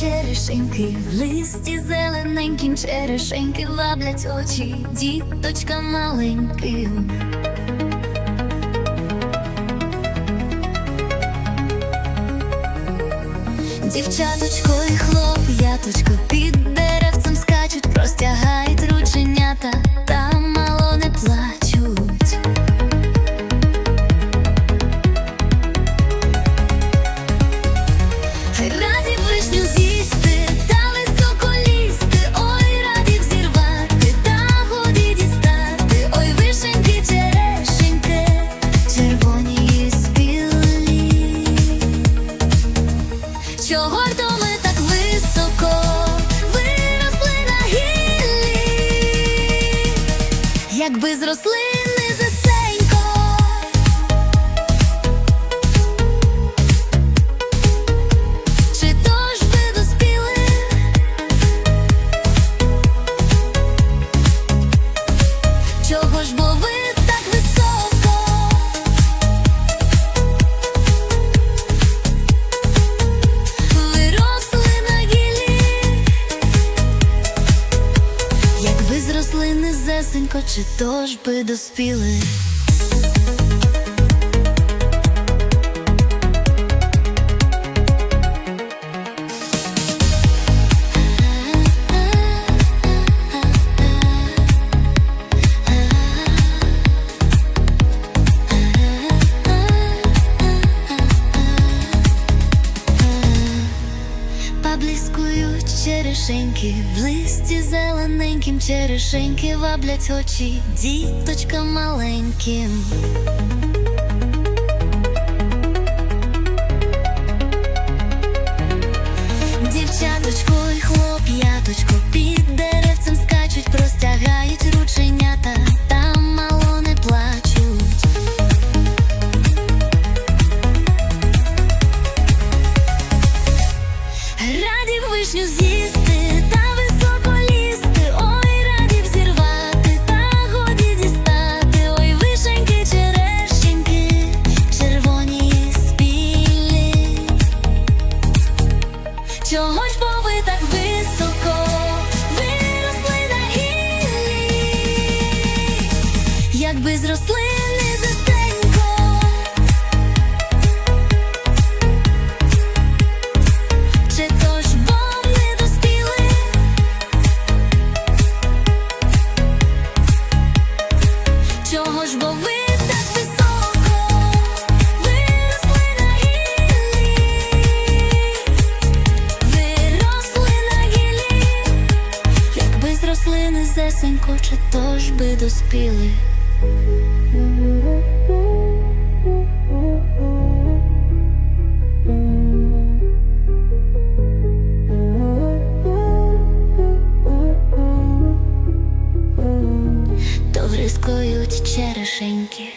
Черешеньки в листі зелененькім черешеньки ваблять очі діточкам маленьким. Дівчаточко і хлоп'яточко під деревцем скачуть, простягають рученята, Якби зросли низесенько, чи то ж би доспіли? Черешеньки в листі зелененьким черешеньки ваблять очі діточкам маленьким. Чого ж бо ви так високо виросли на гіллі? Виросли на гіллі, якби зросли низесенько, чи то ж би доспіли? бризкують черешеньки.